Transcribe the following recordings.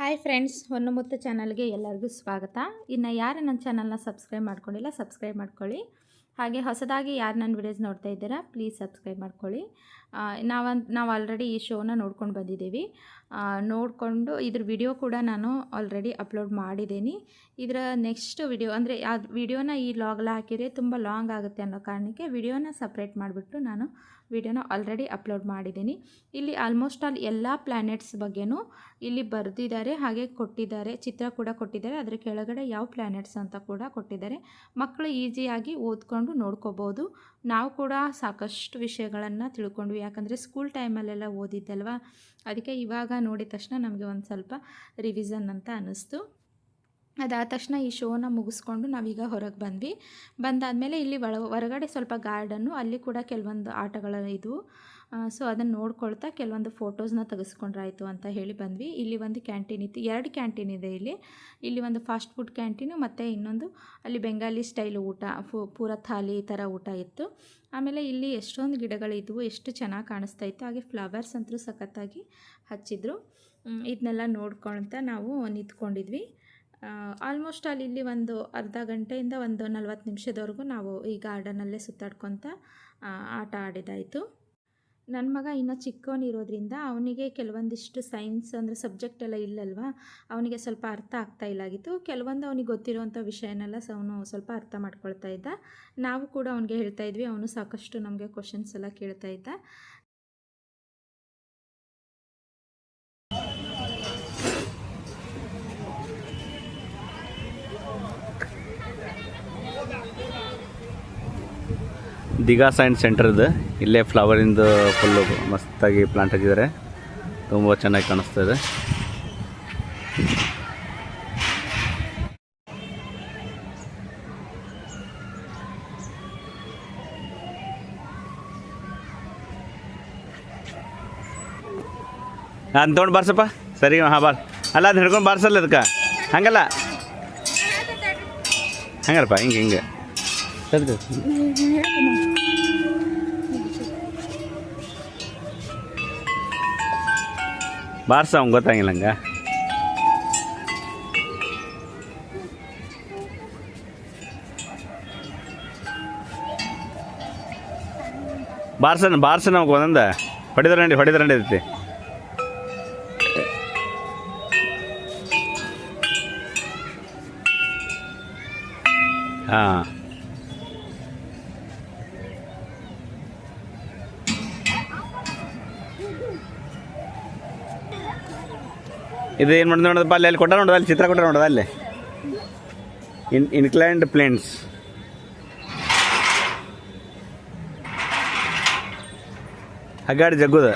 Hi friends, ಹೊನ್ನಮುತ್ತ ಚಾನಲ್ಗೆ ಎಲ್ಲರಿಗೂ ಸ್ವಾಗತ. ಇನ್ನು ಯಾರು ನನ್ನ ಚಾನಲ್ನ ಸಬ್ಸ್ಕ್ರೈಬ್ ಮಾಡ್ಕೊಂಡಿಲ್ಲ, ಸಬ್ಸ್ಕ್ರೈಬ್ ಮಾಡ್ಕೊಳ್ಳಿ. ಹಾಗೆ ಹೊಸದಾಗಿ ಯಾರು ನನ್ನ ವಿಡಿಯೋಸ್ ನೋಡ್ತಾ ಇದ್ದೀರಾ ಪ್ಲೀಸ್ ಸಬ್ಸ್ಕ್ರೈಬ್ ಮಾಡ್ಕೊಳ್ಳಿ. ನಾವಂತ ನಾವು ಆಲ್ರೆಡಿ ಈ ಶೋನ ನೋಡ್ಕೊಂಡು ಬಂದಿದ್ದೀವಿ. ನೋಡಿಕೊಂಡು ಇದ್ರ ವಿಡಿಯೋ ಕೂಡ ನಾನು ಆಲ್ರೆಡಿ ಅಪ್ಲೋಡ್ ಮಾಡಿದ್ದೀನಿ. ಇದರ ನೆಕ್ಸ್ಟ್ ವಿಡಿಯೋ ಅಂದರೆ ಆ ವಿಡಿಯೋನ ಈ ಲಾಗ್ಲ ಹಾಕಿದರೆ ತುಂಬ ಲಾಂಗ್ ಆಗುತ್ತೆ ಅನ್ನೋ ಕಾರಣಕ್ಕೆ ವಿಡಿಯೋನ ಸಪ್ರೇಟ್ ಮಾಡಿಬಿಟ್ಟು ನಾನು ವಿಡಿಯೋನ ಆಲ್ರೆಡಿ ಅಪ್ಲೋಡ್ ಮಾಡಿದ್ದೀನಿ. ಇಲ್ಲಿ ಆಲ್ಮೋಸ್ಟ್ ಆಲ್ ಎಲ್ಲ ಪ್ಲ್ಯಾನೆಟ್ಸ್ ಬಗ್ಗೆನೂ ಇಲ್ಲಿ ಬರೆದಿದ್ದಾರೆ, ಹಾಗೆ ಕೊಟ್ಟಿದ್ದಾರೆ, ಚಿತ್ರ ಕೂಡ ಕೊಟ್ಟಿದ್ದಾರೆ, ಅದರ ಕೆಳಗಡೆ ಯಾವ ಪ್ಲ್ಯಾನೆಟ್ಸ್ ಅಂತ ಕೂಡ ಕೊಟ್ಟಿದ್ದಾರೆ. ಮಕ್ಕಳು ಈಸಿಯಾಗಿ ಓದ್ಕೊಂಡು ನೋಡ್ಕೋಬೋದು. ನಾವು ಕೂಡ ಸಾಕಷ್ಟು ವಿಷಯಗಳನ್ನು ತಿಳ್ಕೊಂಡ್ವಿ. ಯಾಕಂದರೆ ಸ್ಕೂಲ್ ಟೈಮಲ್ಲೆಲ್ಲ ಓದಿದ್ದಲ್ವ? ಅದಕ್ಕೆ ಇವಾಗ ನೋಡಿದ ತಕ್ಷಣ ನಮಗೆ ಒಂದು ಸ್ವಲ್ಪ ರಿವಿಸನ್ ಅಂತ ಅನ್ನಿಸ್ತು. ಅದಾದ ತಕ್ಷಣ ಈ ಶೋನ ಮುಗಿಸ್ಕೊಂಡು ನಾವೀಗ ಹೊರಗೆ ಬಂದ್ವಿ. ಬಂದಾದಮೇಲೆ ಇಲ್ಲಿ ಒಳ, ಹೊರಗಡೆ ಸ್ವಲ್ಪ ಗಾರ್ಡನ್ನು ಅಲ್ಲಿ ಕೂಡ ಕೆಲವೊಂದು ಆಟಗಳು ಇದ್ವು. ಸೊ ಅದನ್ನು ನೋಡ್ಕೊಳ್ತಾ ಕೆಲವೊಂದು ಫೋಟೋಸ್ನ ತೆಗೆಸ್ಕೊಂಡ್ರಾಯಿತು ಅಂತ ಹೇಳಿ ಬಂದ್ವಿ. ಇಲ್ಲಿ ಒಂದು ಕ್ಯಾಂಟೀನ್ ಇತ್ತು. ಎರಡು ಕ್ಯಾಂಟೀನ್ ಇದೆ ಇಲ್ಲಿ. ಇಲ್ಲಿ ಒಂದು ಫಾಸ್ಟ್ ಫುಡ್ ಕ್ಯಾಂಟೀನು ಮತ್ತು ಇನ್ನೊಂದು ಅಲ್ಲಿ ಬೆಂಗಾಲಿ ಸ್ಟೈಲ್ ಊಟ, ಫು, ಪೂರ ಥಾಲಿ ಈ ಥರ ಊಟ ಇತ್ತು. ಆಮೇಲೆ ಇಲ್ಲಿ ಎಷ್ಟೊಂದು ಗಿಡಗಳಿದ್ವು ಎಷ್ಟು ಚೆನ್ನಾಗಿ ಕಾಣಿಸ್ತಾ ಇತ್ತು. ಹಾಗೆ ಫ್ಲವರ್ಸ್ ಅಂತೂ ಸಖತ್ತಾಗಿ ಹಚ್ಚಿದ್ರು. ಇದನ್ನೆಲ್ಲ ನೋಡ್ಕೊಳ್ತಾ ನಾವು ನಿಂತ್ಕೊಂಡಿದ್ವಿ. ಆಲ್ಮೋಸ್ಟ್ ಅಲ್ಲಿ ಇಲ್ಲಿ ಒಂದು ಅರ್ಧ ಗಂಟೆಯಿಂದ ಒಂದು ನಲ್ವತ್ತು ನಿಮಿಷದವರೆಗೂ ನಾವು ಈ ಗಾರ್ಡನಲ್ಲೇ ಸುತ್ತಾಡ್ಕೊತ ಆಟ ಆಡಿದಾಯಿತು. ನನ್ನ ಮಗ ಇನ್ನೂ ಚಿಕ್ಕವನಿರೋದ್ರಿಂದ ಅವನಿಗೆ ಕೆಲವೊಂದಿಷ್ಟು ಸೈನ್ಸ್ ಅಂದರೆ ಸಬ್ಜೆಕ್ಟ್ ಎಲ್ಲ ಇಲ್ಲಲ್ವಾ, ಅವನಿಗೆ ಸ್ವಲ್ಪ ಅರ್ಥ ಆಗ್ತಾ ಇಲ್ಲಾಗಿತ್ತು. ಕೆಲವೊಂದು ಅವನಿಗೆ ಗೊತ್ತಿರುವಂಥ ವಿಷಯನೆಲ್ಲ ಸ ಅವನು ಸ್ವಲ್ಪ ಅರ್ಥ ಮಾಡ್ಕೊಳ್ತಾ ಇದ್ದ. ನಾವು ಕೂಡ ಅವನಿಗೆ ಹೇಳ್ತಾ ಇದ್ವಿ, ಅವನು ಸಾಕಷ್ಟು ನಮಗೆ ಕ್ವಶನ್ಸ್ ಎಲ್ಲ ಕೇಳ್ತಾ ಇದ್ದ. ದಿಗಾ ಸೈನ್ಸ್ ಸೆಂಟರ್ ಇದು. ಇಲ್ಲೇ ಫ್ಲವರಿಂದು ಫುಲ್ಲು ಮಸ್ತಾಗಿ ಪ್ಲಾಂಟ್ ಹಾಕಿದ್ದಾರೆ ತುಂಬ ಚೆನ್ನಾಗಿ ಕಾಣಿಸ್ತಾ ಇದೆ. ನಾನು ತೊಗೊಂಡು ಬಾರ್ಸಪ್ಪ. ಸರಿ, ಹಾಂ ಬಾರ್ ಅಲ್ಲ ಅದನ್ನ ಹಿಡ್ಕೊಂಡು ಬಾರ್ಸಲ್ಲ ಅದಕ್ಕೆ ಹಂಗಲ್ಲ? ಹಂಗಲ್ಲಪ್ಪ, ಹಿಂಗೆ ಹಿಂಗೆ. ಸರಿ ಬಾರ್ಸ ಅವ್ನು ಗೊತ್ತಾಗಿಲ್ಲ ಹಂಗ ಬಾರ್ಸನ ಬಾರ್ಸ ನಮ್ಗೆ ಒಂದೊಂದ ಹೊಡಿದ್ರಂಡಿ ಹೊಡಿದ್ರಂಡಿ ಐತಿ ಹಾಂ ಇದು ಏನು ಮಾಡಿದ್ ನೋಡೋದಪ್ಪ ಅಲ್ಲಿ ಅಲ್ಲಿ ಕೊಟ್ಟ ನೋಡೋದು ಅಲ್ಲಿ ಚಿತ್ರ ಕೊಟ್ಟ ನೋಡೋದು ಅಲ್ಲಿ ಇನ್ ಇನ್ಕ್ಲೈನ್ಡ್ ಪ್ಲೇನ್ಸ್ ಹಗ್ಗಾಡಿ ಜಗ್ಗುದ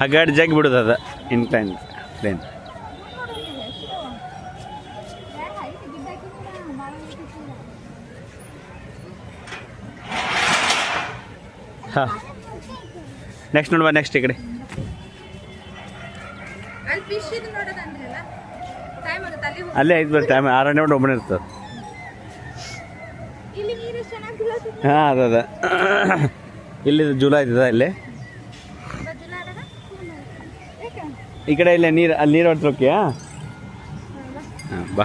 ಹಗ್ಗಾಡಿ ಜಗ್ ಬಿಡುದು ಅದು ಇನ್ಕ್ಲೈನ್ಡ್ ಪ್ಲೇನ್ ಹಾಂ ನೆಕ್ಸ್ಟ್ ನೋಡುವ ನೆಕ್ಸ್ಟ್ ಈ ಕಡೆ. ಅಲ್ಲಿ ಟೈಮ್ ಐದು ಬರ್ತದೆ ಆಮೇಲೆ ಆರು ಗಂಟೆ ಒಬ್ಬನೇ ಇರ್ತದೆ. ಹಾಂ ಅದ ಇಲ್ಲಿ ಜುಲೈ ಇದ್ದದ ಇಲ್ಲಿ? ಈ ಕಡೆ ಇಲ್ಲೇ ನೀರು ಅಲ್ಲಿ ನೀರು ಹೊಡ್ತಿರೋಕ್ಕಿಯಾ ಹಾಂ ಬಾ.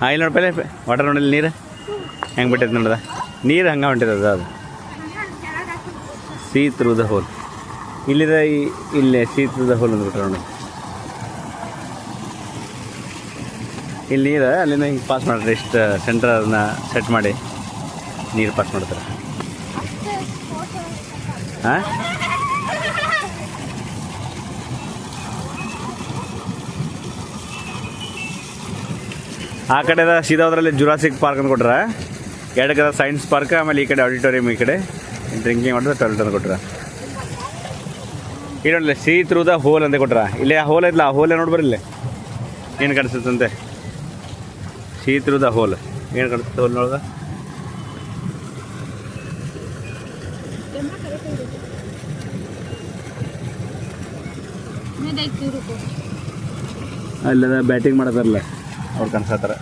ಹಾಂ ಇಲ್ಲಿ ನೋಡಪ್ಪ ಇಲ್ಲೇ ವಾಟರ್ ನೋಡಲ್ಲಿ ನೀರು. ಹೆಂಗೆ ಬಿಟ್ಟೈತೆ ನೋಡದ? ನೀರು ಹಂಗೆ ಹೊಂಟಿದ ಅದು. ಸೀ ದ ಹೋಲ್ ಇಲ್ಲಿದ ಇಲ್ಲೇ ಸೀತದ ತ್ರೂ ಬಿಟ್ರೋಣ ಇಲ್ಲಿ ನೀರು, ಅಲ್ಲಿಂದ ಹಿಂಗೆ ಪಾಸ್ ಮಾಡ್ರಿ, ಇಷ್ಟು ಸೆಂಟರ್ ಅದನ್ನ ಸೆಟ್ ಮಾಡಿ ನೀರು ಪಾಸ್ ಮಾಡ್ತಾರೆ. ಹಾಂ ಆ ಕಡೆದ ಸೀದಾ ಹೋದ್ರಲ್ಲಿ ಜುರಾಸಿಕ್ ಪಾರ್ಕ್ ಅಂತ ಕೊಟ್ರ ಎರಡು ಕಡೆ ಸೈನ್ಸ್ ಪಾರ್ಕ್ ಆಮೇಲೆ ಈ ಕಡೆ ಆಡಿಟೋರಿಯಂ ಈ ಕಡೆ. ಡ್ರಿಂಕಿಂಗ್ ಮಾಡಿದ್ರೆ ಟಾಯ್ಲೆಟ್ ಅಂತ ಕೊಟ್ರ ಇಲ್ಲಿ ಸೀ ತ್ರೂ ದ ಹೋಲ್ ಅಂತ ಕೊಟ್ರ? ಇಲ್ಲಿ ಆ ಹೋಲ್ ಐತ್ಲ ಆ ಹೋಲ್ ನೋಡಿ ಇಲ್ಲೇ? ಏನು ಕಾಣಿಸುತ್ತಂತೆ ಸಿ ತ್ರೂ ದ ಹೋಲ್ ಏನು ಕಾಣಿಸುತ್ತೆ ಹೋಲ್ ನೋಡ್ದ? ಅಲ್ಲದ ಬ್ಯಾಟಿಂಗ್ ಮಾಡತ್ತಾರಲ್ಲ ಅವ್ರು ಕಾಣಿಸ್ತಾರ.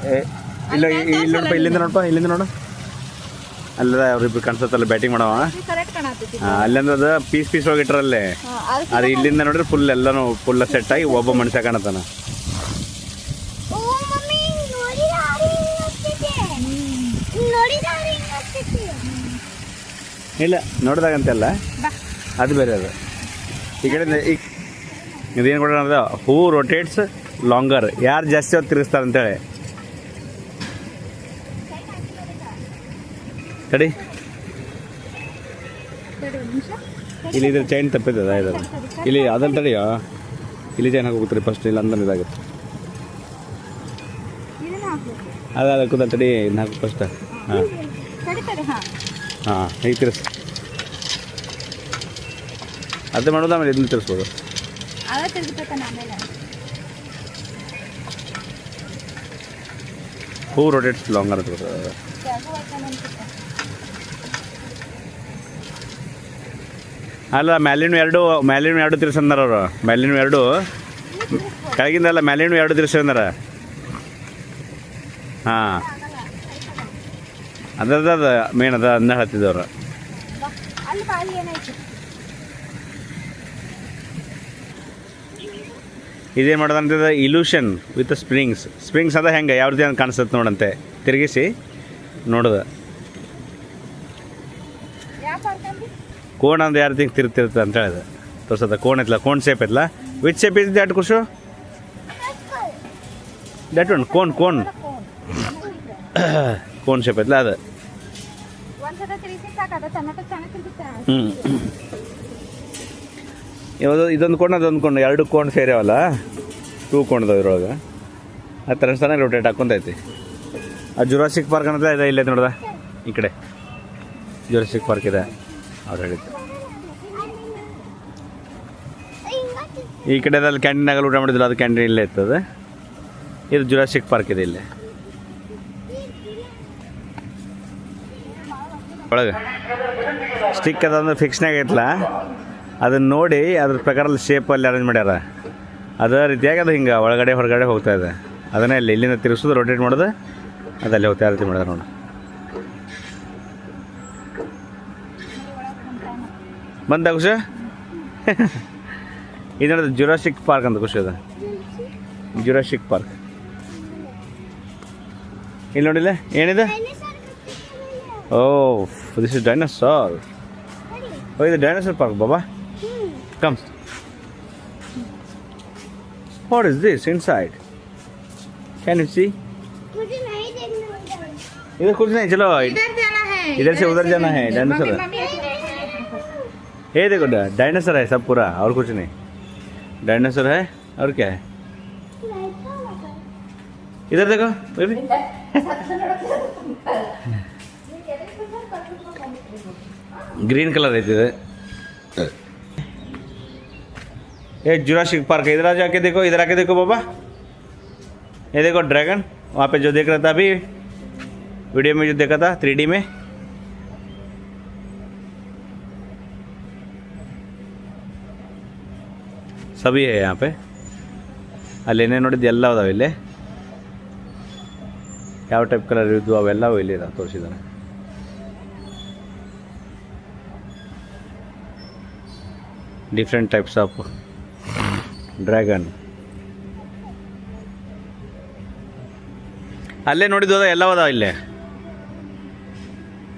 ಇಲ್ಲ ಇಲ್ಲಿ ನೋಡಪ್ಪ ಇಲ್ಲಿಂದ ನೋಡಪ್ಪ ಇಲ್ಲಿಂದ ನೋಡು. ಅಲ್ಲ ಅವ್ರಿಬ್ರು ಕಾಣಿಸುತ್ತಲ್ಲ ಬ್ಯಾಟಿಂಗ್ ಮಾಡವ? ಕರೆಕ್ಟ್ ಅದ ಪೀಸ್ ಪೀಸ್ ಪೀಸ್ ಹೋಗಿಟ್ರಲ್ಲಿ ಅದು ಇಲ್ಲಿಂದ ನೋಡಿದ್ರೆ ಫುಲ್ ಎಲ್ಲಾನು ಫುಲ್ ಸೆಟ್ ಆಗಿ ಒಬ್ಬ ಮನುಷ್ಯ ಕಾಣತಾನ ಇಲ್ಲ ನೋಡಿದಾಗಂತೆಲ್ಲ. ಅದು ಬೇರೆ ಅದು. ಈ ಕಡೆ ಈ ಇದೇನು ಅದು? ಹೂ ರೊಟೇಟ್ಸ್ ಲಾಂಗರ್ ಯಾರು ಜಾಸ್ತಿ ಹೊತ್ತು ತಿರುಗಿಸ್ತಾರೆ ಅಂತೇಳಿ ತಡಿ ಇಲ್ಲಿ ಇದ್ರ ಚೈನ್ ತಪ್ಪಿದ್ದದ ಇದು. ಇಲ್ಲಿ ಅದನ್ನು ತಡಿಯೋ? ಇಲ್ಲಿ ಚೈನ್ ಹಾಕೋಗ್ತೀರಿ ಫಸ್ಟ್ ಇಲ್ಲ ಅಂದ್ರೆ ಇದಾಗುತ್ತೆ. ಅದಾದ ಅದಕ್ಕೂ ತಡಿ ಇದನ್ನ ಹಾಕು ಫಸ್ಟ್ ಹಾಂ. ಹಾಂ. ಹೀಗೆ ತಿರ್ಸ್. ಅದು ಮಾಡೋದು ಆಮೇಲೆ ಇದನ್ನ ತಿರ್ಸ್ಬೋದು. ಹೂ ರೊಟೇಟ್ಸ್ ಲಾಂಗ್ ಅಂತ ಅಲ್ಲ, ಮ್ಯಾಲಿನ ಎರಡು ಮ್ಯಾಲಿನ ಎರಡು ತಿರ್ಸಂದಾರ ಅವರು. ಮ್ಯಾಲಿನ ಎರಡು. ಕೆಳಗಿಂದಲ್ಲ ಮ್ಯಾಲಿನ ಎರಡು ತಿರ್ಸಂದಾರ ಹಾಂ. ಅದದ ಅದ ಮೇನ್ ಅದ. ಅಲ್ಲಿ ಅಲ್ಲಿ ಏನಾಯ್ತು ಇದೇನು ಮಾಡೋದಂತದ ಇಲ್ಯೂಷನ್ ವಿತ್ ಸ್ಪ್ರಿಂಗ್ಸ್ ಸ್ಪ್ರಿಂಗ್ಸ್ ಅದ ಹೆಂಗೆ? ಯಾವ ರೀತಿ ಅಂತ ಕಾಣಿಸುತ್ತೆ ನೋಡಂತೆ. ತಿರುಗಿಸಿ ನೋಡೋದು. ಅಂದಿ ಕೋಣ ಅಂದ್ರೆ ಯಾರು ತಿಂಗ್ ತಿರ್ತಿರ್ತದೆ ಅಂತ ಹೇಳಿದೆ. ತೋರ್ಸದ ಕೋಣ ಐತಲ್ಲ ಕೋನ್ ಶೇಪ್ ಐತಲ್ಲ which shape is that ಕುಶು that one cone cone cone shape ಐತಲ್ಲ ಅದು. ಹ್ಞೂ ಇದೊಂದು ಕೋಣ, ಅದೊಂದು ಕೋಣ, ಎರಡು ಕೋಣ ಸೇರ್ಯಾವಲ್ಲ? ಟೂ ಕೋಣದ ಇದ್ರೊಳಗೆ. ಆ ಥರ ಚೆನ್ನಾಗಿ ರೊಟೇಟ್ ಹಾಕೊಂತೈತಿ ಆ ಜುರಾಸಿಕ್ ಪಾರ್ಕ್ ಅನ್ನೋದ ಇದೆ, ಇಲ್ಲೇ ನೋಡ್ದ? ಈ ಕಡೆ. ಜುರಾಸಿಕ್ ಪಾರ್ಕ್ ಇದೆ. ಅವ್ರು ಹೇಳಿದ್ದು. ಈ ಕಡೆದಲ್ಲಿ ಕ್ಯಾಂಟೀನಾಗಲ್ಲಿ ಊಟ ಮಾಡಿದ್ರು ಅದು ಕ್ಯಾಂಟೀನ್ ಇಲ್ಲೇ ಇರ್ತದೆ. ಇದು ಜುರಾಸಿಕ್ ಪಾರ್ಕ್ ಇದೆ ಇಲ್ಲೇ. ಒಳಗೆ. ಸ್ಟಿಕ್ ಅದಂದ್ರೆ ಫಿಕ್ಸ್ನಾಗ ಐತಲ್ಲ ಅದನ್ನ ನೋಡಿ ಅದ್ರ ಪ್ರಕಾರ ಶೇಪಲ್ಲಿ ಅರೇಂಜ್ ಮಾಡ್ಯಾರ. ಅದೇ ರೀತಿಯಾಗಿ ಅದು ಹಿಂಗೆ ಒಳಗಡೆ ಹೊರಗಡೆ ಹೋಗ್ತಾ ಇದೆ. ಅದನ್ನೇ ಇಲ್ಲಿ, ಇಲ್ಲಿಂದ ತಿರುಗಿಸೋದು ರೊಟೇಟ್ ಮಾಡೋದು, ಅದಲ್ಲಿ ಹೋಗ್ತಾ ರೀತಿ ಮಾಡ್ಯಾರ ನೋಡಿ. ಬಂದ ಖುಷಿ ಇದು ನೋಡಿದ್ರೆ ಜುರಾಸಿಕ್ ಪಾರ್ಕ್ ಅಂತ ಖುಷಿ ಅದ ಜುರಾಸಿಕ್ ಪಾರ್ಕ್ ಇಲ್ಲಿ ನೋಡಿಲ್ಲ ಏನಿದೆ oh this is dinosaur oh ಇದು dinosaur park Baba comes what is this inside can you see मुझे नहीं देखना उधर इधर कुछ नहीं चलो इधर जाना है इधर से उधर जाना है डायनासोर मम्मी मम्मी ये देखो डायनासोर है सब पूरा, और कुछ नहीं। डायनासोर है, और क्या है? इधर देखो ग्रीन कलर है ये जुरासिक पार्क इधर आ जाके देखो, इधर आके देखो, बाबा। ये देखो, ड्रैगन, वहाँ पे जो देख रहा था अभी, वीडियो में जो देखा था, थ्री में। ಸಭಿ है यहाँ पे ಅಲ್ಲಿ ಏನೇನು ನೋಡಿದ್ದು ಎಲ್ಲ ಅದಾವೆ ಇಲ್ಲಿ ಯಾವ ಟೈಪ್ ಕಲರ್ ಇದ್ದು ಅವೆಲ್ಲವೂ ಇಲ್ಲಿ ಇದಾವೆ ತೋರಿಸಿದ್ದಾನೆ ಡಿಫ್ರೆಂಟ್ ಟೈಪ್ಸ್ ಆಫ್ ಡ್ರ್ಯಾಗನ್ ಅಲ್ಲೇ ನೋಡಿದ್ದು ಅದ ಎಲ್ಲ ಅದಾವ ಇಲ್ಲೇ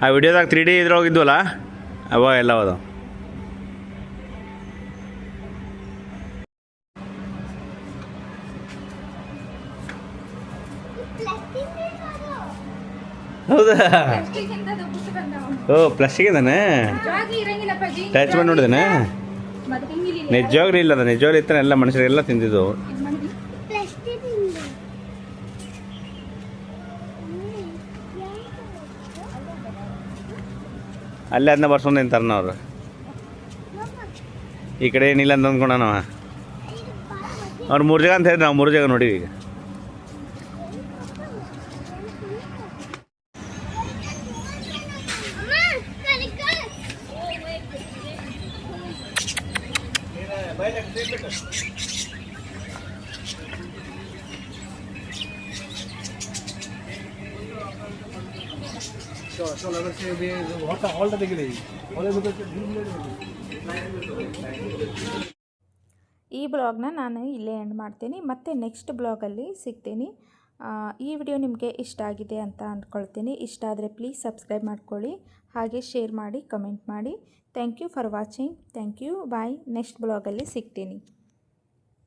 ಆ ವಿಡಿಯೋದಾಗ ತ್ರೀ ಡಿ ಇದ್ರೊಳಗೆ ಇದ್ವಲ್ಲ ಅವ ಹೌದಾ? ಪ್ಲಾಸ್ಟಿಕ್ ಇದಾನೆ ಟಚ್ ಮಾಡಿ ನೋಡಿದಾನೆ? ನಿಜವಾಗ್ಲೂ ಇಲ್ಲ ಅದ ನಿಜವಾಗ್ಲೂ ಎಲ್ಲ ಮನುಷ್ಯರೆಲ್ಲ ತಿಂದಿದ್ದು. ಅಲ್ಲೇ ಅದನ್ನ ಬರ್ಸ್ಕೊಂಡು ತಿಂತಾರನ ಅವ್ರು. ಈ ಕಡೆ ಏನಿಲ್ಲ ಅಂತ ಅಂದ್ಕೊಂಡಾನವ ಅವ್ರು ಮೂರು ಜಾಗ ಅಂತ ಹೇಳಿದ್ರೆ, ನಾವು ಮೂರು ಜಾಗ ನೋಡಿವಿ ಈಗ. চল এবার সে ঘরটা হলটা দেখে নেই হলের ভিতরে ಈ ಬ್ಲಾಗ್ನ ನಾನು ಇಲ್ಲೇ ಎಂಡ್ ಮಾಡ್ತೀನಿ ಮತ್ತು ನೆಕ್ಸ್ಟ್ ಬ್ಲಾಗಲ್ಲಿ ಸಿಗ್ತೀನಿ ಆ, ಈ ವಿಡಿಯೋ ನಿಮಗೆ ಇಷ್ಟ ಆಗಿದೆ ಅಂತ ಅಂದ್ಕೊಳ್ತೀನಿ ಇಷ್ಟ ಆದರೆ ಪ್ಲೀಸ್ ಸಬ್ಸ್ಕ್ರೈಬ್ ಮಾಡ್ಕೊಳ್ಳಿ ಹಾಗೆ ಶೇರ್ ಮಾಡಿ ಕಮೆಂಟ್ ಮಾಡಿ. Thank you for watching thank you bye next ಬ್ಲಾಗಲ್ಲಿ ಸಿಗ್ತೀನಿ.